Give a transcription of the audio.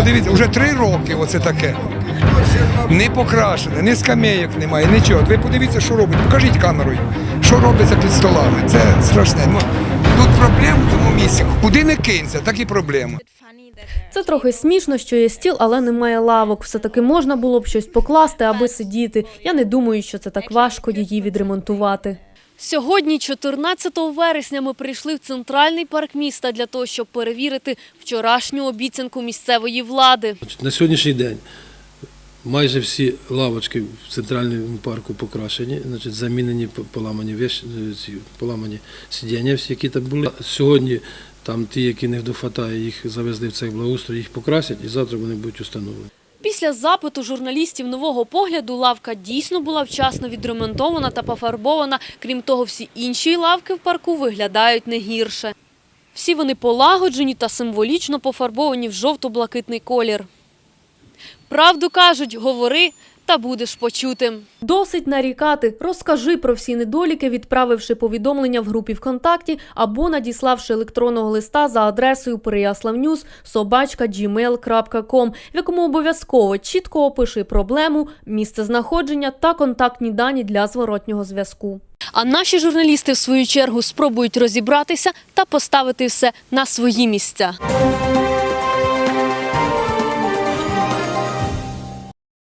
подивіться, вже три роки оце таке. Не покрашене, ні скамейок немає, нічого. Ви подивіться, що робить. Покажіть камерою, що робиться під столами. Це страшне. Ну, тут проблем в тому місці. Куди не кинься, так і проблема. Це трохи смішно, що є стіл, але немає лавок. Все таки можна було б щось покласти, аби сидіти. Я не думаю, що це так важко її відремонтувати. Сьогодні, 14 вересня, ми прийшли в центральний парк міста для того, щоб перевірити вчорашню обіцянку місцевої влади. На сьогоднішній день майже всі лавочки в центральному парку покрашені, значить, замінені поламані вещ, е, поламані сидіння, всі, які там були. Сьогодні там ті, які не дофатає, їх завезли в цех благоустрою, їх покрасять і завтра вони будуть установлені. Після запиту журналістів нового погляду лавка дійсно була вчасно відремонтована та пофарбована. Крім того, всі інші лавки в парку виглядають не гірше. Всі вони полагоджені та символічно пофарбовані в жовто-блакитний колір. Правду кажуть, говори та будеш почутим. Досить нарікати. Розкажи про всі недоліки, відправивши повідомлення в групі ВКонтакті або надіславши електронного листа за адресою Переяславньюз собачка в якому обов'язково чітко опиши проблему, місце знаходження та контактні дані для зворотнього зв'язку. А наші журналісти, в свою чергу, спробують розібратися та поставити все на свої місця.